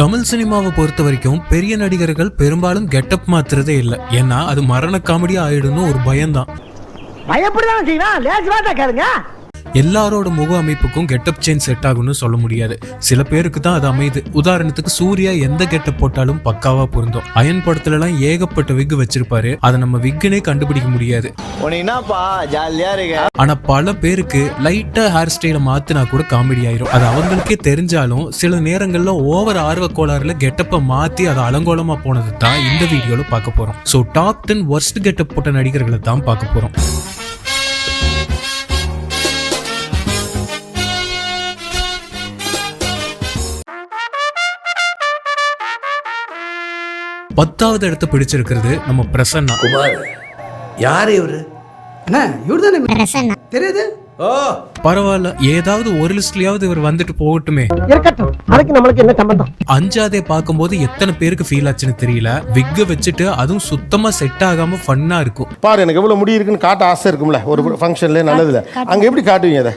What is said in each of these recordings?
தமிழ் சினிமாவை பொறுத்த வரைக்கும் பெரிய நடிகர்கள் பெரும்பாலும் கெட்டப் மாத்துறதே இல்ல. ஏன்னா அது மரண காமெடி ஆயிடும்னு ஒரு பயம்தான். பயப்படுதான் செய்யணும் லேசுவா வாட்டா கேளுங்க. எல்லாரோட முக அமைப்புக்கும் கெட்டப் சேஞ்ச் செட் ஆகும்னு சொல்ல முடியாது. சில பேருக்கு தான் அது அமையுது. உதாரணத்துக்கு சூர்யா எந்த கெட்டப் போட்டாலும் பக்காவா பொருந்தும். அயன் படத்துல எல்லாம் ஏகப்பட்ட விக் வச்சிருப்பாரு. அதை நம்ம விக்குனே கண்டுபிடிக்க முடியாது. ஆனா பல பேருக்கு லைட்டா ஹேர் ஸ்டைலை மாத்தினா கூட காமெடி ஆயிரும். அது அவங்களுக்கே தெரிஞ்சாலும் சில நேரங்கள்ல ஓவர் ஆர்வ கோளாறுல கெட்டப்பை மாத்தி அதை அலங்கோலமா போனது தான் இந்த வீடியோல பார்க்க போறோம். So top ten worst getup போட்ட நடிகர்களை தான் பார்க்க போறோம். பத்தாவது இடத்த பிடிச்சிருக்கிறது நம்ம பிரசன்னா. குமார் யார் இவரு? அண்ணா இவர் தானே பிரசன்னா. தெரியுது? ஓ. பரவாயில்ல ஏதாவது ஒரு லிஸ்ட்லயாவது இவர் வந்துட்டு போகட்டுமே. இருக்கட்டும் அதுக்கு நம்மளுக்கு என்ன சம்பந்தம்? அஞ்சாதே பார்க்கும்போது எத்தனை பேருக்கு ஃபீல் ஆச்சுன்னு தெரியல. விக்க வச்சுட்டு அதுவும் சுத்தமா செட் ஆகாம ஃபன்னா இருக்கும். பாரு எனக்கு எவ்வளவு முடி இருக்குன்னு காட்ட ஆசை இருக்கும்ல. ஒரு ஃபங்க்ஷன்ல நல்லதுல. அங்க எப்படி காட்டுவீங்க அதை?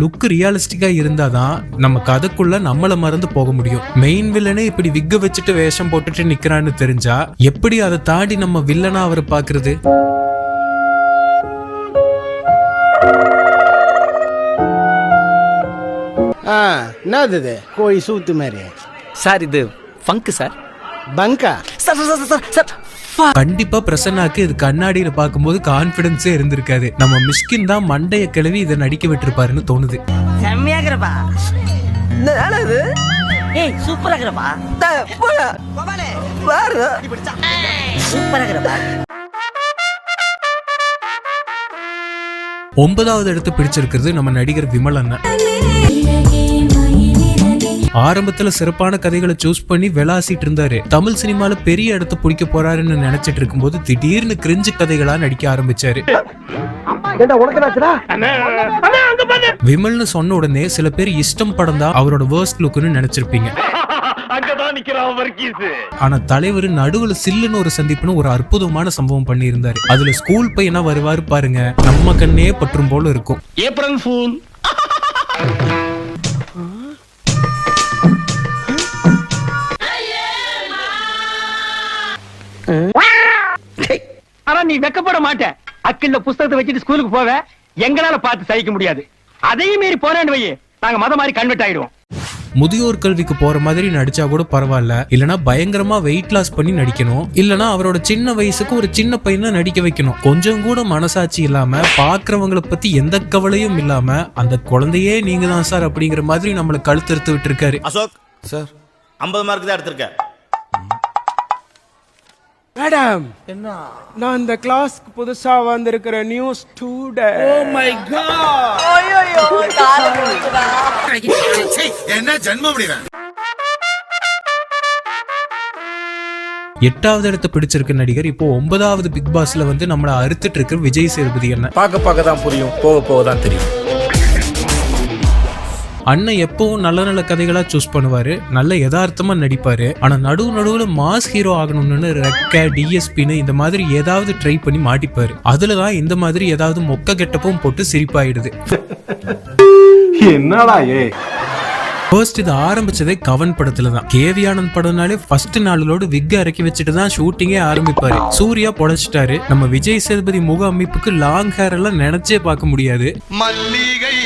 லுக் ரியலிஸ்டிக்கா இருந்தாதான் நம்ம கதைக்குள்ள நம்மள மறந்து போக முடியும். மெயின் வில்லனே இப்படி விக்க வச்சுட்டு வேஷம் போட்டுட்டு நிக்கிறான்னு தெரிஞ்சா எப்படி அதை தாண்டி நம்ம வில்லனா அவரை பாக்குறது என்னது இது? கோழி சூத்து மாதிரி. சார் இது ஃபங்க் சார். பங்கா? Sir sir sir sir sir கண்டிப்பா பிரசன்னாக்கு இது கண்ணாடியில பார்க்கும்போது கான்பிடன்ஸே இருந்திருக்காது. நம்ம மிஸ்கின் தான் மண்டைய கிளவி இதை நடிக்க விட்டுருப்பாருன்னு தோணுது. செம்மையாகிறப்பா ஏய் சூப்பரா இருக்கிறப்பா சூப்பரா இருக்கிறப்பா ஒன்பதாவது இடத்து பிடிச்சிருக்கிறது நம்ம நடிகர் விமல் அண்ணன். ஆரம்பத்துல சிறப்பான கதைகளை சூஸ் பண்ணி விளாசிட்டு இருந்தாரு. தமிழ் சினிமால பெரிய இடத்த பிடிக்க போறாருன்னு நினைச்சிட்டு இருக்கும்போது திடீர்னு கிரிஞ்சு கதைகளா நடிக்க ஆரம்பிச்சாரு. விமல்னு சொன்ன உடனே சில பேர் இஷ்டம் படம் தான் அவரோட வேர்ஸ்ட் லுக்னு நினைச்சிருப்பீங்க. ஆனா தலைவர் நடுவுல சில்லுன்னு ஒரு சந்திப்புன்னு ஒரு அற்புதமான சம்பவம் பண்ணியிருந்தாரு. அதுல ஸ்கூல் பையனா வருவாரு பாருங்க நம்ம கண்ணே பற்றும் போல இருக்கும். ஏப்ரல் ஃபூல் நீ வெக்கப்பட மாட்ட. அக்கில்ல புஸ்தகத்தை வச்சுட்டு ஸ்கூலுக்கு போவ. எங்களால பார்த்து சகிக்க முடியாது. அதையும் மீறி போறேன்னு வையே. நாங்க மத மாதிரி கன்வெர்ட் ஆயிடுவோம். முதியோர் கல்விக்கு போற மாதிரி நடிச்சா கூட பரவாயில்ல. இல்லனா பயங்கரமா வெயிட் லாஸ் பண்ணி நடிக்கணும். இல்லனா அவரோட சின்ன வயசுக்கு ஒரு சின்ன பையனை நடிக்க வைக்கணும். கொஞ்சம் கூட மனசாட்சி இல்லாம பாக்குறவங்கள பத்தி எந்த கவலையும் இல்லாம அந்த குழந்தையே நீங்க தான் சார் அப்படிங்கிற மாதிரி நம்மளை கழுத்தெடுத்து விட்டு இருக்காரு அசோக் சார். ஐம்பது மார்க் தான் எடுத்திருக்கேன் மேடம் என்ன? நான் இந்த கிளாஸ்க்கு புதுசா வந்திருக்கிற நியூ ஸ்டூடெண்ட் ஓ மை எட்டாவது இடத்த பிடிச்சிருக்க நடிகர் இப்போ ஒன்பதாவது பிக் பாஸ்ல வந்து நம்மளை அறுத்துட்டு இருக்க விஜய் சேதுபதி அண்ணன். பார்க்க பார்க்க தான் புரியும் போக போக தான் தெரியும். அண்ணன் எப்பவும் நல்ல நல்ல கதைகளா சூஸ் பண்ணுவாரு. நல்ல யதார்த்தமா நடிப்பாரு. ஆனா நடுவு நடுவுல மாஸ் ஹீரோ ஆகணும்னு ரெக்க டிஎஸ்பின்னு இந்த மாதிரி ஏதாவது ட்ரை பண்ணி மாட்டிப்பாரு. அதுலதான் இந்த மாதிரி ஏதாவது மொக்க கெட்டப்பும் போட்டு சிரிப்பாயிடுது. என்னடா ஏ? ஃபர்ஸ்ட் இது ஆரம்பிச்சதே கவன் படத்துல தான். கேவி ஆனந்த் படம்னாலே ஃபர்ஸ்ட் நாளோடு விக் இறக்கி வச்சுட்டு தான் ஷூட்டிங்கே ஆரம்பிப்பாரு. சூர்யா பொழைச்சிட்டாரு. நம்ம விஜய் சேதுபதி முக அமைப்புக்கு லாங் ஹேர் எல்லாம் நினைச்சே பார்க்க முடியாது. மல்லிகை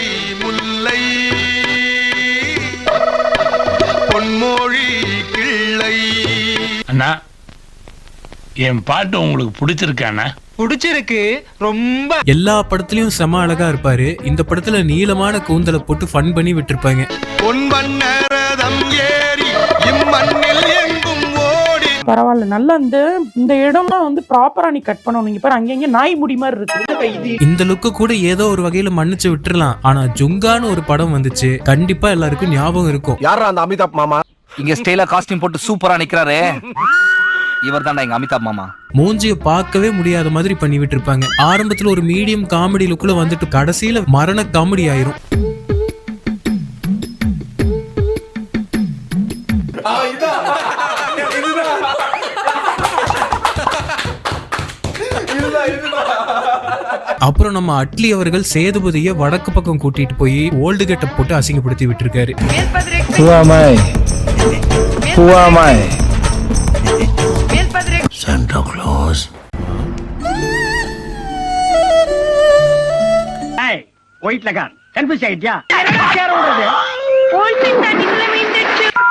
பொன்மொழி கிள்ளை. அண்ணா என் பாட்டு உங்களுக்கு பிடிச்சிருக்காண்ணா பிடிச்சிருக்கு ரொம்ப. எல்லா படத்துலயும் செம அழகா இருப்பாரு. இந்த படத்துல நீளமான கூந்தலை போட்டு ஃபன் பண்ணி விட்டுருப்பாங்க. பொன் வண்ணரதம் ஏறி இம்மண்ணில் எங்கும் ஓடி. பரவாயில்ல நல்லா இந்த இந்த இடம்லாம் வந்து ப்ராப்பரா நீ கட் பண்ணணும். நீங்க பாரு அங்கங்க நாய் முடி மாதிரி இருக்கு. இது இந்த லுக்கு கூட ஏதோ ஒரு வகையில மன்னிச்சு விட்டுறலாம். ஆனா ஜுங்கான்னு ஒரு படம் வந்துச்சு. கண்டிப்பா எல்லாருக்கும் ஞாபகம் இருக்கும். யாரா அந்த அமிதாப் மாமா? இங்க ஸ்டைலா காஸ்டியூம் போட்டு சூப்பரா நிக்கிறாரு. இவர் தான்டா எங்க அமிதாப் மாமா. மூஞ்சிய பார்க்கவே முடியாத மாதிரி பண்ணி விட்டுருப்பாங்க ஆரம்பத்துல ஒரு மீடியம் காமெடி லுக்ல வந்துட்டு கடைசியில மரண காமெடி ஆயிரும். அப்புறம் நம்ம அட்லி அவர்கள் சேதுபதியை வடக்கு பக்கம் கூட்டிட்டு போய் ஓல்டு கெட்டப் போட்டு அசிங்கப்படுத்தி விட்டுருக்காரு. ஏய் ஒயிட் லகான் கன்ஃபியூஸ் ஆயிட்டியா?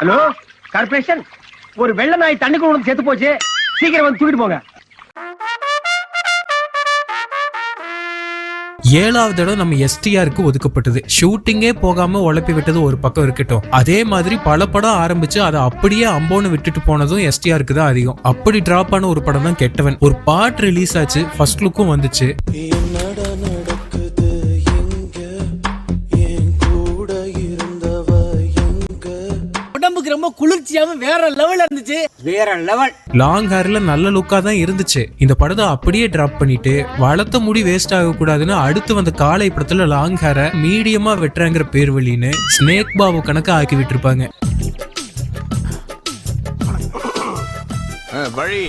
ஹலோ கார்பரேஷன் ஒரு வெள்ள நாய் தண்ணிக்குள்ள செத்து போச்சு. சீக்கிரம் வந்து தூக்கிட்டு போங்க. ஏழாவது இடம் நம்ம எஸ்டிஆருக்கு ஒதுக்கப்பட்டது. ஷூட்டிங்கே போகாம உழப்பி விட்டது ஒரு பக்கம் இருக்கட்டும். அதே மாதிரி பல படம் ஆரம்பிச்சு அதை அப்படியே அம்போன்னு விட்டுட்டு போனதும் எஸ்டிஆருக்கு தான் அதிகம். அப்படி டிராப் ஆன ஒரு படம் தான் கெட்டவன். ஒரு பாட்டு ரிலீஸ் ஆச்சு ஃபர்ஸ்ட் லுக்கும் வந்துச்சு. ரொம்ப குளிர்ச்சியாவும் வேற லெவல்ல இருந்துச்சு. வேற லெவல் லாங் ஹேர்ல நல்ல லுக்கா தான் இருந்துச்சு. இந்த படத்தை அப்படியே டிராப் பண்ணிட்டு வளர்த்த முடி வேஸ்ட் ஆக கூடாதுன்னு அடுத்து வந்த காலை படத்துல லாங் ஹேரை மீடியமா வெட்டுறாங்கிற பேர் வழின்னு ஸ்னேக் பாபு கணக்கா ஆக்கி விட்டுருப்பாங்க. வழி.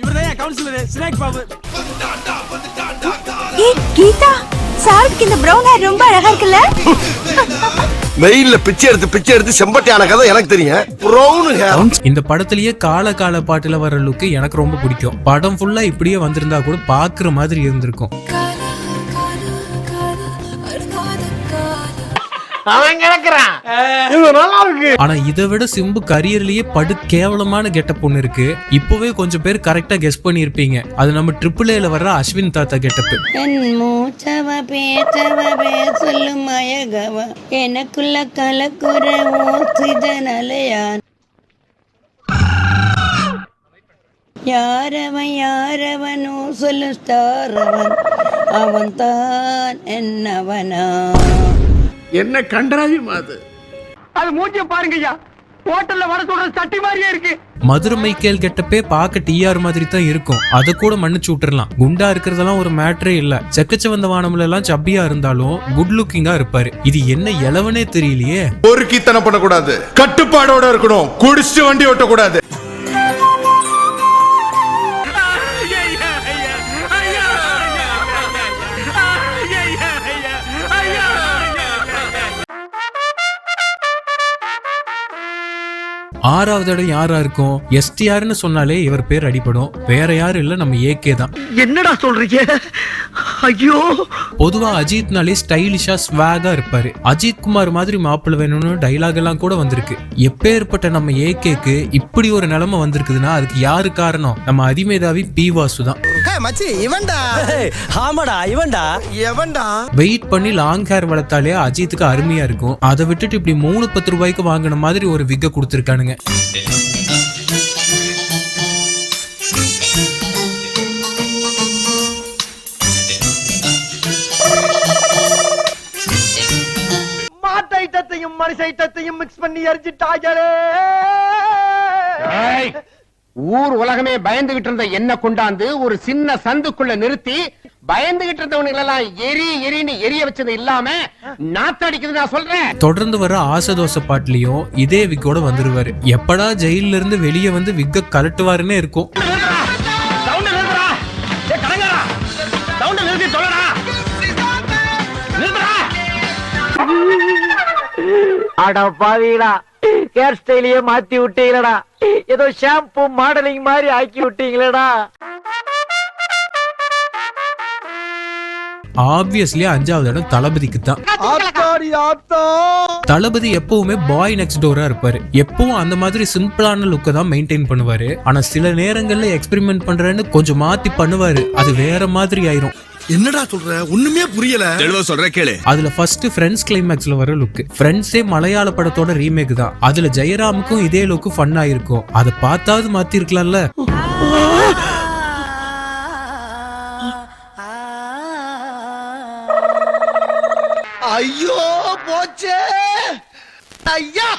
இவர்தான் கவுன்சிலர் ஸ்னேக் பாபு ஏய் கீதா சாருக்கு இந்த பிரவுன் ஹேர் ரொம்ப அழகா இருக்குல்ல? வெயில்ல பிச்சை எடுத்து பிச்சை எடுத்து செம்பட்டியான கதை எனக்கு தெரியும். ப்ரௌன் ஹேர் இந்த படத்திலேயே கால கால பாட்டுல வர லுக்கு எனக்கு ரொம்ப பிடிக்கும். படம் ஃபுல்லா இப்படியே வந்திருந்தா கூட பாக்குற மாதிரி இருந்திருக்கும். அவன் கிடக்குறான். இது நல்லா இருக்கு. ஆனா இதை விட சிம்பு கரியர்லயே படு கேவலமான கெட்டப் ஒண்ணு இருக்கு. இப்பவே கொஞ்சம் பேர் கரெக்டா கெஸ் பண்ணியிருப்பீங்க. அது நம்ம ட்ரிபிள் ஏல வர்ற அஸ்வின் தாத்தா கெட்டப் என் மூச்சவ பேச்சவ பேசொல்லும் மயகவ எனக்குள்ள கலக்குற ஓசிதனலையான் யாரவன் யாரவனோ சொல்லும் ஸ்டார் அவன். அவன் தான் என்னவனா? என்ன கண்டராவியம் அது? அது மூஞ்சிய பாருங்க ஐயா ஹோட்டல்ல வர சொல்ற சட்டி மாதிரியே இருக்கு. மதுரை மைக்கேல் கெட்டப்பே பார்க்க டிஆர் மாதிரி தான் இருக்கும். அதை கூட மன்னிச்சு விட்டுறலாம். குண்டா இருக்கிறதெல்லாம் ஒரு மேட்டரே இல்ல. செக்கச்சவந்த வானம்ல எல்லாம் சப்பியா இருந்தாலும் குட் லுக்கிங்கா இருப்பாரு. இது என்ன எலவனே தெரியலையே. ஒரு கீத்தனை பண்ணக்கூடாது. கட்டுப்பாடோட இருக்கணும். குடிச்சு வண்டி ஓட்டக்கூடாது. ஆறாவது இடம் யாரா இருக்கும்? எஸ்டிஆர்னு சொன்னாலே இவர் பேர் அடிபடும். வேற யாரும் இல்ல நம்ம ஏகே தான். என்னடா சொல்றீங்க? ஐயோ! பொதுவா அஜித்னாலே ஸ்டைலிஷா ஸ்வாகா இருப்பாரு. அஜித் குமார் மாதிரி மாப்பிள்ளை வேணும்னு டைலாக் எல்லாம் கூட வந்திருக்கு. எப்பேற்பட்ட நம்ம ஏகேக்கு இப்படி ஒரு நிலைமை வந்திருக்குதுன்னா அதுக்கு யாரு காரணம்? நம்ம அதிமேதாவி பி வாசு தான். மச்சி இவன்டா? ஆமாடா இவன்டா? எவன்டா? வெயிட் பண்ணி லாங் ஹேர் வளர்த்தாலே அஜித்துக்கு அருமையா இருக்கும். அதை விட்டுட்டு இப்படி மூணு பத்து ரூபாய்க்கு வாங்கின மாதிரி ஒரு விக்க கொடுத்துருக்கானுங்க. மாட்டு ஐட்டத்தையும் மனுஷ ஐட்டத்தையும் மிக்ஸ் பண்ணி எரிஞ்சிட்டாங்களே ஊர் உலகமே பயந்துகிட்டு இருந்த என்ன கொண்டாந்து ஒரு சின்ன சந்துக்குள்ள நிறுத்தி பயந்துகிட்டு இருந்தவனுங்க எல்லாம் எரி எரின்னு எரிய வச்சது இல்லாம நாத்தடிக்குது நான் சொல்றேன். தொடர்ந்து வர ஆசை தோசை பாட்டுலயும் இதே விக்கோட வந்துருவாரு. எப்படா ஜெயில இருந்து வெளியே வந்து விக்க கலட்டுவாருன்னே இருக்கும். அட பாவீடா ஹேர் ஸ்டைலையே மாத்தி விட்டீங்களடா. ஏதோ ஷாம்பு மாடலிங் மாதிரி ஆக்கி விட்டீங்களடா. ஆப்வியஸ்லி அஞ்சாவது இடம் தளபதிக்கு தான் தளபதி எப்பவுமே பாய் நெக்ஸ்ட் டோரா இருப்பாரு. எப்பவும் அந்த மாதிரி சிம்பிளான லுக்கை தான் மெயின்டைன் பண்ணுவாரு. ஆனா சில நேரங்கள்ல எக்ஸ்பெரிமெண்ட் பண்றேன்னு கொஞ்சம் மாத்தி பண்ணுவாரு. அது வேற மாதிரி ஆயிரும். என்னடா சொல்ற? ஒண்ணுமே புரியல. தெளிவா சொல்ற கேளு. அதுல ஃபர்ஸ்ட் ஃப்ரெண்ட்ஸ் கிளைமேக்ஸ்ல வர லுக் ஃப்ரெண்ட்ஸே மலையாள படத்தோட ரீமேக் தான். அதுல ஜெயராமுக்கும் இதே லுக்கு ஃபன் ஆயிருக்கும். அதை பார்த்தாவது மாத்தி இருக்கலாம்ல ஐயோ போச்சே. ஐயா.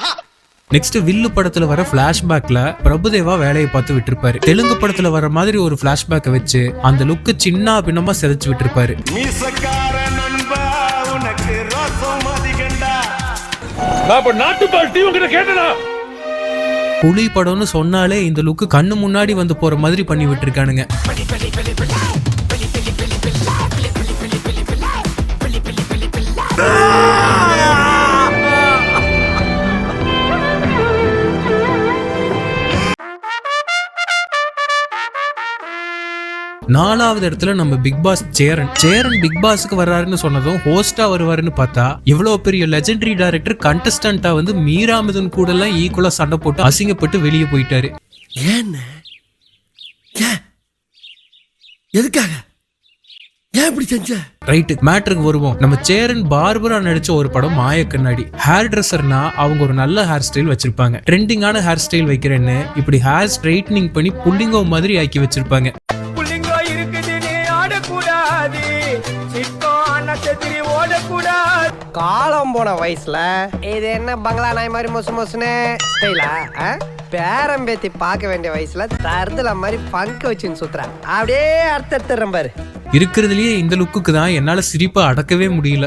நெக்ஸ்ட் வில்லு படத்துல வர பிளாஷ்பேக்ல பிரபுதேவா வேலையை பார்த்து விட்டிருப்பாரு. தெலுங்கு படத்துல வர மாதிரி ஒரு பிளாஷ்பேக்கை வச்சு அந்த லுக்கு சின்ன பின்னமா செதைச்சு விட்டிருப்பாரு. மீசக்கார நண்பா உனக்கு ரசம் அதிகண்டா புலி படம்னு சொன்னாலே இந்த லுக்கு கண்ணு முன்னாடி வந்து போற மாதிரி பண்ணி விட்டுருக்கானுங்க. நாலாவது இடத்துல நம்ம Bigg Boss Cheran Cheran Bigg பாஸ்க்கு வர்றாருன்னு சொன்னதும் ஹோஸ்டா வருவாருன்னு பார்த்தா இவ்வளவு பெரிய லெஜெண்டரி டைரக்டர் கண்டஸ்டண்டா வந்து மீரா மிதுன் கூட எல்லாம் ஈக்குவலா சண்டை போட்டு அசிங்கப்பட்டு வெளியே போயிட்டாரு. ஏன்? எதுக்காக? ஏன் இப்படி செஞ்ச? ரைட்டு மேட்ருக்கு வருவோம். நம்ம சேரன் பார்பரா நடிச்ச ஒரு படம் மாய கண்ணாடி. ஹேர் ட்ரெஸ்ஸர்னா அவங்க ஒரு நல்ல ஹேர் ஸ்டைல் வச்சிருப்பாங்க. ட்ரெண்டிங்கான ஹேர் ஸ்டைல் வைக்கிறேன்னு இப்படி ஹேர் ஸ்ட்ரைட்னிங் பண்ணி புள்ளிங்கோ மாதிரி ஆக்கி வச்சிருப்பாங்க. காலம் போன வயசுல இது என்ன பங்களா நாய் மாதிரி மொசு மொசுன்னு ஸ்டைலா பேரம் பேத்தி பார்க்க வேண்டிய வயசுல தருதல மாதிரி பங்கு வச்சுன்னு சுத்துறான் அப்படியே அர்த்த எடுத்துறேன் பாரு. இருக்கிறதுலயே இந்த லுக்குக்கு தான் என்னால சிரிப்பை அடக்கவே முடியல.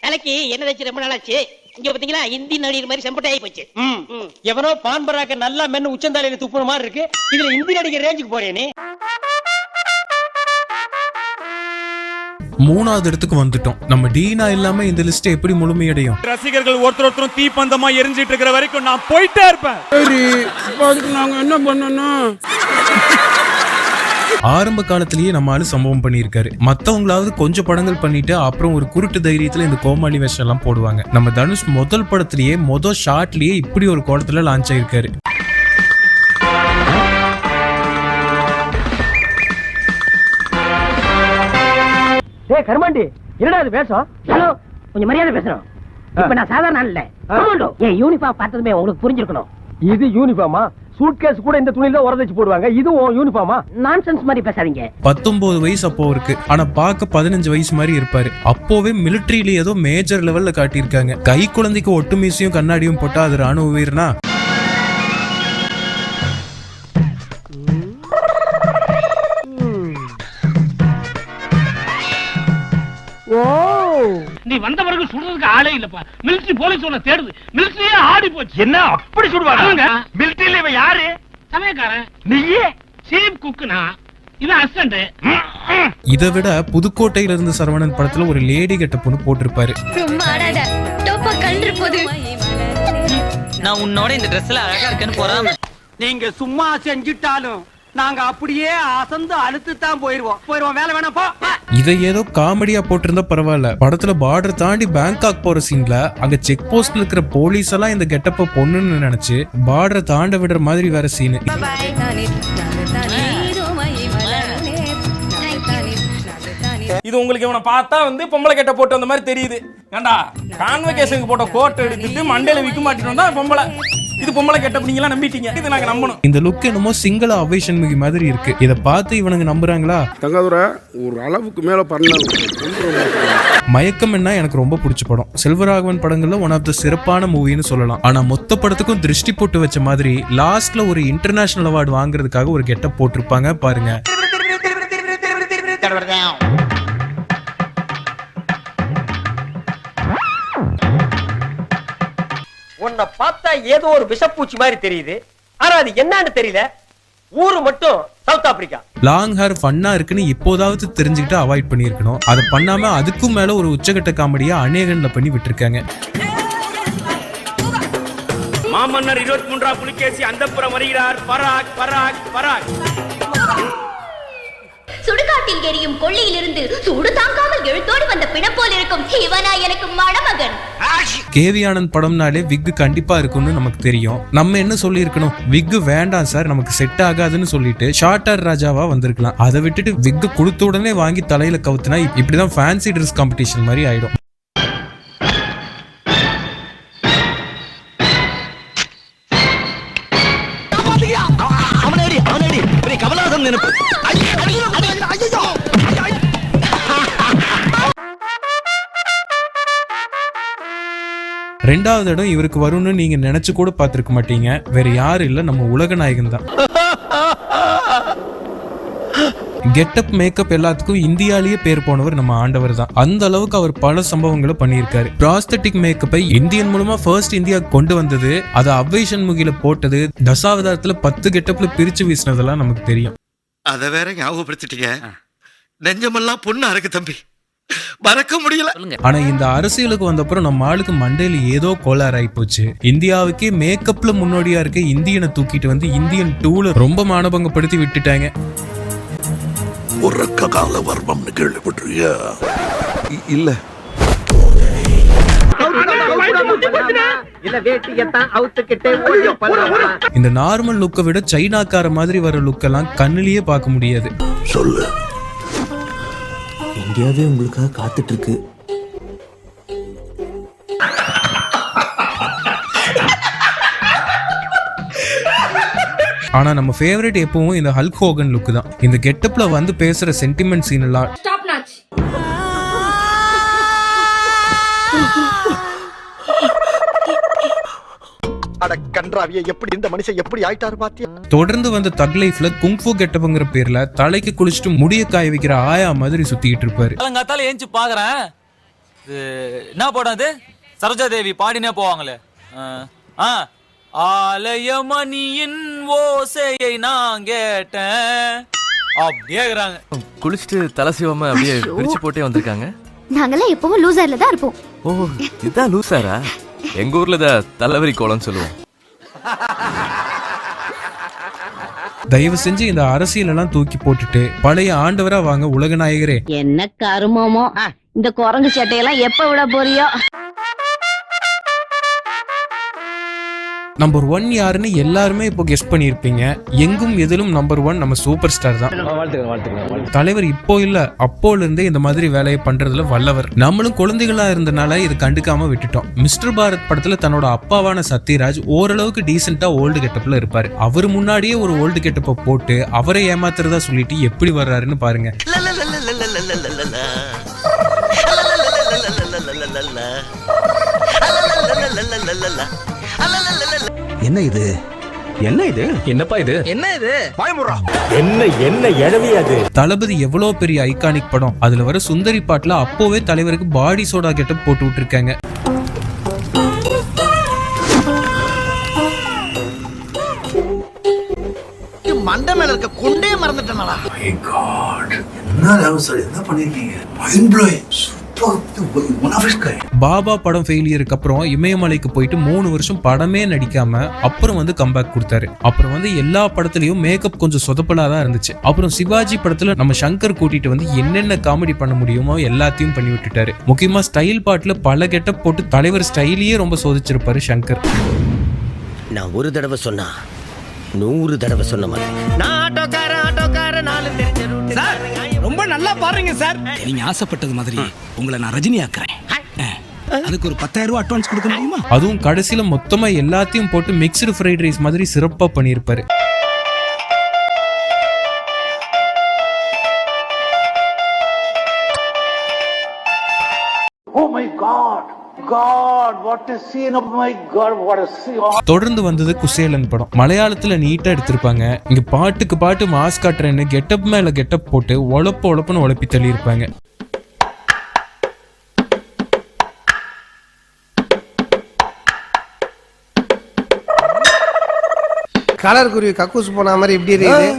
கலக்கி என்ன வச்சு ரொம்ப நாளாச்சு? இங்க பாத்தீங்களா இந்தி நடிகர் மாதிரி செம்பட்டாயி போச்சு. எவனோ பான் பராக்க நல்லா மென்னு உச்சந்தாலையில துப்புற மாதிரி இருக்கு. இதுல இந்தி நடிகர் ரேஞ்சுக்கு போறே நீ. மூணாவது இடத்துக்கு வந்துட்டோம். நம்ம டீனா இல்லாம இந்த லிஸ்ட் எப்படி முழுமையடையும்? ரசிகர்கள் ஒருத்தர் ஒருத்தரும் தீப்பந்தமா எரிஞ்சிட்டு இருக்கிற வரைக்கும் நான் போயிட்டே இருப்பேன். சரி இப்போ அதுக்கு நாங்க என்ன பண்ணணும்? ஆரம்ப காலத்திலேயே நம்ம ஆளு சம்பவம் பண்ணியிருக்காரு. மத்தவங்களாவது கொஞ்சம் படங்கள் பண்ணிட்டு அப்புறம் ஒரு குருட்டு தைரியத்துல இந்த கோமாளி வேஷம் எல்லாம் போடுவாங்க. நம்ம தனுஷ் முதல் படத்திலேயே முதல் ஷாட்லயே இப்படி ஒரு கோலத்துல லான்ச் ஆயிருக்காரு. கருமாண்டி என்னடா அது பேசும் ஹலோ கொஞ்சம் மரியாதை பேசணும் இப்ப நான் சாதாரண இல்ல என் யூனிஃபார்ம் பார்த்ததுமே உங்களுக்கு புரிஞ்சிருக்கணும். இது யூனிஃபார்மா சூட்கேஸ் கூட இந்த துணியில உரதச்சு போடுவாங்க. இதுவும் யூனிஃபார்மா நான்சென்ஸ் மாதிரி பேசாதீங்க. பத்தொன்பது வயசு அப்போ இருக்கு. ஆனா பார்க்க பதினஞ்சு வயசு மாதிரி இருப்பாரு. அப்போவே மிலிட்டரியில ஏதோ மேஜர் லெவல்ல காட்டியிருக்காங்க. கை குழந்தைக்கு ஒட்டு மீசையும் கண்ணாடியும் போட்டா அது ராணுவ வீரனா? வந்த பிறகு சுடுறதுக்கு ஆளே இல்லப்பா. மிலிட்டரி போலீஸ் உன்னை தேடுது. மிலிட்டரியே ஆடி போச்சு. என்ன? அப்படி சுடுவாங்க மிலிட்டரியில இவன் யாரு? சமயக்காரன். நீயே? சீப் குக்குனா இதை விட புதுக்கோட்டையில இருந்து சரவணன் படத்துல ஒரு லேடி கெட்ட பொண்ணு போட்டிருப்பாரு. நான் உன்னோட இந்த ட்ரெஸ்ல அழகா இருக்கேன்னு போறாம. நீங்க சும்மா செஞ்சுட்டாலும் நாங்க அப்படியே அசந்து அழுத்து தான் போயிருவோம். போயிருவோம். வேலை வேணாம் போ. இதை ஏதோ காமெடியா போட்டிருந்தா பரவாயில்ல. படத்துல பார்டர் தாண்டி பேங்காக் போற சீன்ல அங்க செக் போஸ்ட்ல இருக்கிற போலீஸ் எல்லாம் இந்த கெட்டப்ப பொண்ணுன்னு நினைச்சு பார்டரை தாண்ட விடுற மாதிரி வேற சீனு. இது உங்களுக்கு இவனை பார்த்தா வந்து பொம்பளை கெட்ட போட்டு வந்த மாதிரி தெரியுது. ஏண்டா கான்வெகேஷனுக்கு போட்ட கோட்டை எடுத்துட்டு மண்டையில விக்க மாட்டிட்டு வந்தா பொம்பளை. இது பொம்பளை கெட்ட நீங்களா நம்பிட்டீங்க இது நாங்க நம்பணும் இந்த லுக் என்னமோ சிங்கள அவை சண்முகி மாதிரி இருக்கு இத பார்த்து இவனுங்க நம்புறாங்களா தங்காதுரை ஒரு அளவுக்கு மேல பண்ணலாம் மயக்கம் என்ன எனக்கு ரொம்ப பிடிச்ச படம் செல்வராகவன் படங்கள்ல ஒன் ஆஃப் த சிறப்பான மூவின்னு சொல்லலாம் ஆனா மொத்த படத்துக்கும் திருஷ்டி போட்டு வச்ச மாதிரி லாஸ்ட்ல ஒரு இன்டர்நேஷனல் அவார்டு வாங்குறதுக்காக ஒரு கெட்டப் போட்டிருப்பாங்க பாருங்க உன்னை பார்த்தா ஏதோ ஒரு விஷப்பூச்சி மாதிரி தெரியுது. ஆனா அது என்னன்னு தெரியல. ஊரு மட்டும் சவுத் ஆப்பிரிக்கா. லாங் ஹேர் ஃபன்னா இருக்குன்னு இப்போதாவது தெரிஞ்சுக்கிட்டு அவாய்ட் பண்ணியிருக்கணும். அதை பண்ணாம அதுக்கும் மேல ஒரு உச்சகட்ட காமெடியா அநேகன்ல பண்ணி விட்டுருக்காங்க. மாமன்னர் இருபத்தி மூன்றாம் புலிகேசி அந்தப்புறம் வருகிறார். பராக் பராக் பராக். சுடுகாட்டில் எரியும் கொள்ளையிலிருந்து சூடு தாங்காமல் எழுத்தோடு வந்த பிணம் போல் இருக்கும் இவனா எனக்கு மணமகன். கேவி ஆனந்த் படம்னாலே விக்கு கண்டிப்பா இருக்கும்னு நமக்கு தெரியும். நம்ம என்ன சொல்லியிருக்கணும்? விக்கு வேண்டாம் சார் நமக்கு செட் ஆகாதுன்னு சொல்லிட்டு ஷார்டர் ராஜாவா வந்திருக்கலாம். அதை விட்டுட்டு விக்கு கொடுத்த உடனே வாங்கி தலையில கவுத்துனா இப்படிதான் ஃபேன்சி ட்ரெஸ் காம்படிஷன் மாதிரி ஆயிடும். ரெண்டாவது இடம் இவருக்கு வரும்னு நீங்க நினைச்சு கூட பார்த்துருக்க மாட்டீங்க. வேற யாரும் இல்லை நம்ம உலக நாயகன் தான். கெட்டப் மேக்கப் எல்லாத்துக்கும் இந்தியாலேயே பேர் போனவர் நம்ம ஆண்டவர் தான். அந்த அளவுக்கு அவர் பல சம்பவங்களை பண்ணியிருக்காரு. ப்ராஸ்தட்டிக் மேக்கப்பை இந்தியன் மூலமா ஃபர்ஸ்ட் இந்தியா கொண்டு வந்தது அதை அவ்வைஷன் முகில போட்டது தசாவதாரத்துல பத்து கெட்டப்ல பிரிச்சு வீசினதெல்லாம் நமக்கு தெரியும். அதை வேற ஞாபகப்படுத்திட்டீங்க. நெஞ்சமெல்லாம் பொண்ணு அறக்கு தம்பி. மறக்க முடியல. ஆனா இந்த அரசியலுக்கு வந்தப்புறம் நம்ம ஆளுக்கு மண்டையில ஏதோ கோளாறு ஆகி போச்சு இந்தியாவுக்கே மேக்கப்ல முன்னோடியா இருக்க இந்தியனை தூக்கிட்டு வந்து இந்தியன் டூல ரொம்ப மானபங்கப்படுத்தி விட்டுட்டாங்க. ஒரு கால வர்மம்னு கேள்விப்பட்டிருக்கியா? இல்ல. இந்த நார்மல் லுக்கை விட சைனாக்கார மாதிரி வர லுக்கெல்லாம் கண்ணிலேயே பார்க்க முடியாது. சொல்லு. எங்கேயாவது உங்களுக்காக காத்துட்டு இருக்கு ஆனா நம்ம ஃபேவரட் எப்பவும் இந்த ஹல்க் ஹோகன் லுக் தான். இந்த கெட்டப்ல வந்து பேசுற சென்டிமெண்ட் சீன் எல்லாம் கன்றாவிய எப்படி இந்த மனுஷன் எப்படி ஆயிட்டாரு பாத்தியா? தொடர்ந்து வந்த தக் லைஃப்ல குங்ஃபு கெட்டப்புங்கிற பேர்ல தலைக்கு குளிச்சுட்டு முடிய காய வைக்கிற ஆயா மாதிரி சுத்திக்கிட்டு இருப்பாரு. காலங்காத்தால ஏஞ்சி பாக்குறேன். இது என்ன படம் அது? சரோஜா தேவி பாடினே போவாங்களே. ஆ ஆலயமணியின் ஓசையை நான் கேட்டேன். அப்படியே இருக்கிறாங்க. குளிச்சுட்டு தலை சிவம அப்படியே பிரிச்சு போட்டே வந்திருக்காங்க. நாங்கெல்லாம் எப்பவும் லூசர்ல தான் இருப்போம். ஓ இதான் லூசாரா எங்க ஊர்ல தலைவரி கோலம்னு சொல்லுவோம். தயவு செஞ்சு இந்த அரசியல் எல்லாம் தூக்கி போட்டுட்டு பழைய ஆண்டவரா வாங்க உலகநாயகரே. என்ன கருமமோ? இந்த குரங்கு சட்டையெல்லாம் எப்ப விட போறியோ? நம்பர் ஒன் யாருன்னு எல்லாருமே இப்போ கெஸ் பண்ணியிருப்பீங்க. எங்கும் எதிலும் நம்பர் ஒன் நம்ம சூப்பர் ஸ்டார் தான் தலைவர் இப்போ இல்ல அப்போல இருந்தே இந்த மாதிரி வேலையை பண்றதுல வல்லவர். நம்மளும் குழந்தைகளா இருந்தனால இது கண்டுக்காம விட்டுட்டோம். மிஸ்டர் பாரத் படத்துல தன்னோட அப்பாவான சத்யராஜ் ஓரளவுக்கு டீசெண்டா ஓல்டு கெட்டப்ல இருப்பாரு. அவர் முன்னாடியே ஒரு ஓல்டு கெட்டப்ப போட்டு அவரை ஏமாத்துறதா சொல்லிட்டு எப்படி வர்றாருன்னு பாருங்க. என்ன இது? என்ன இது? என்னப்பா இது? தளபதி எவ்வளவு பெரிய ஐகானிக் படம். அதுல வர சுந்தரி பாட்டுல அப்போவே தலைவருக்கு பாடி சோடா கெட்டப் போட்டு விட்டுருக்காங்க. மண்டை மேல இருக்க கொண்டே மறந்துட்டேனடா. பாபா படம் ஃபெயிலியருக்கு அப்புறம் இமயமலைக்கு போயிட்டு மூணு வருஷம் படமே நடிக்காம அப்புறம் வந்து கம்பேக் கொடுத்தாரு. அப்புறம் வந்து எல்லா படத்துலயும் மேக்கப் கொஞ்சம் சொதப்பலா தான் இருந்துச்சு. அப்புறம் சிவாஜி படத்துல நம்ம சங்கர் கூட்டிட்டு வந்து என்னென்ன காமெடி பண்ண முடியுமோ எல்லாத்தையும் பண்ணி விட்டுட்டாரு. முக்கியமா ஸ்டைல் பாட்டுல பல கெட்டப் போட்டு தலைவர் ஸ்டைலையே ரொம்ப சோதிச்சிருப்பாரு சங்கர். நான் ஒரு தடவை சொன்னா நூறு தடவை சொன்ன மாதிரி. நான் ஆட்டோக்கார ஆட்டோக்கார நாலு தெரிஞ்ச சார் ரொம்ப நல்லா பாருங்க சார். நீங்க ஆசைப்பட்டது மாதிரி உங்களை நான் ரஜினி ஆக்குறேன் அதுக்கு ஒரு பத்தாயிரம் ரூபாய் அட்வான்ஸ் கொடுக்க முடியுமா அதுவும் கடைசியில மொத்தமா எல்லாத்தையும் போட்டு மிக்ஸ்டு ஃப்ரைட் ரைஸ் மாதிரி சிறப்பா பண்ணியிருப்பாரு. தொடர்ந்து வந்தது குசேலன் படம். மலையாளத்துல நீட்டா எடுத்திருப்பாங்க. இங்க பாட்டுக்கு பாட்டு மாஸ் காட்டுறேன்னு கெட்டப் மேல கெட்டப் போட்டு உழப்பு உழப்புன்னு உழப்பி தள்ளி கலர் குருவி கக்கூஸ் போன மாதிரி இப்படி இருக்குது.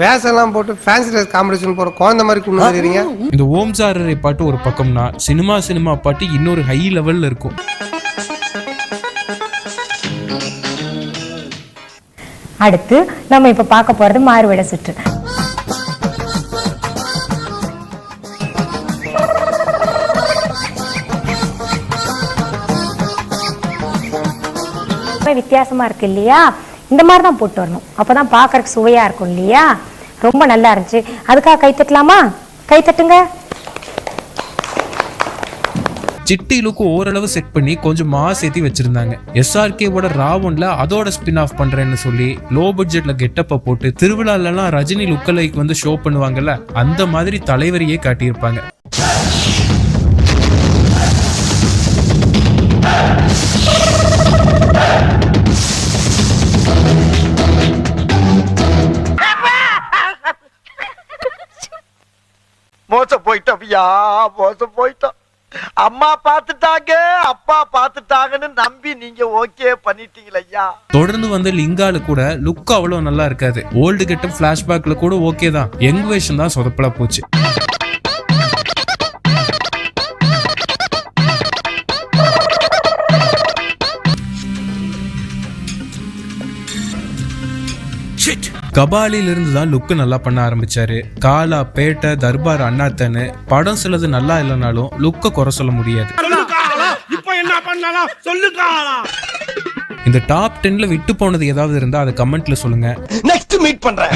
வேஷம்லாம் போட்டு ஃபேன்சி ட்ரெஸ் காம்படிஷன் போற குழந்தை மாதிரி கொண்டு வந்துறீங்க இந்த ஓம் சாரரை பாட்டு ஒரு பக்கம்னா சினிமா சினிமா பாட்டு இன்னொரு ஹை லெவல்ல இருக்கும். அடுத்து நம்ம இப்ப பார்க்க போறது மாறுவிட சுற்று. வித்தியாசமா இருக்கு இல்லையா? இந்த மாதிரி தான் போட்டு வரணும். அப்போ தான் பார்க்கறதுக்கு சுவையாக இருக்கும் இல்லையா? ரொம்ப நல்லா இருந்துச்சு. அதுக்காக கை தட்டலாமா? கை தட்டுங்க. சிட்டி லுக்கு ஓரளவு செட் பண்ணி கொஞ்சம் மாஸ் ஏத்தி வச்சிருந்தாங்க எஸ்ஆர்கேவோட ராவன்ல அதோட ஸ்பின் ஆஃப் பண்றேன்னு சொல்லி லோ பட்ஜெட்ல கெட்டப்ப போட்டு திருவிழாலலாம் ரஜினி லுக்க லைக் வந்து ஷோ பண்ணுவாங்கல்ல அந்த மாதிரி தலைவரையே காட்டியிருப்பாங்க. மோசம் போயிட்டோம்யா மோசம் போயிட்டோம். அம்மா பாத்துட்டாங்க அப்பா பாத்துட்டாங்கன்னு நம்பி நீங்க ஓகே பண்ணிட்டீங்களா ஐயா. தொடர்ந்து வந்து லிங்கால கூட லுக் அவ்வளவு நல்லா இருக்காது. ஓல்டு கெட்டும் பிளாஷ்பேக்ல கூட ஓகே தான். யங் வேஷன் தான் சொதப்பலா போச்சு. கபாலில இருந்து தான் லுக்கு நல்லா பண்ண ஆரம்பிச்சாரு. காலா பேட்டை தர்பார் அண்ணாத்தன்னு படம் சிலது நல்லா இல்லைனாலும் லுக்கை குறை சொல்ல முடியாது. இப்ப என்ன பண்ணலாம் சொல்லுக்கா இந்த டாப் டென்ல விட்டு போனது ஏதாவது இருந்தா அதை கமெண்ட்ல சொல்லுங்க. நெக்ஸ்ட் மீட் பண்றேன்.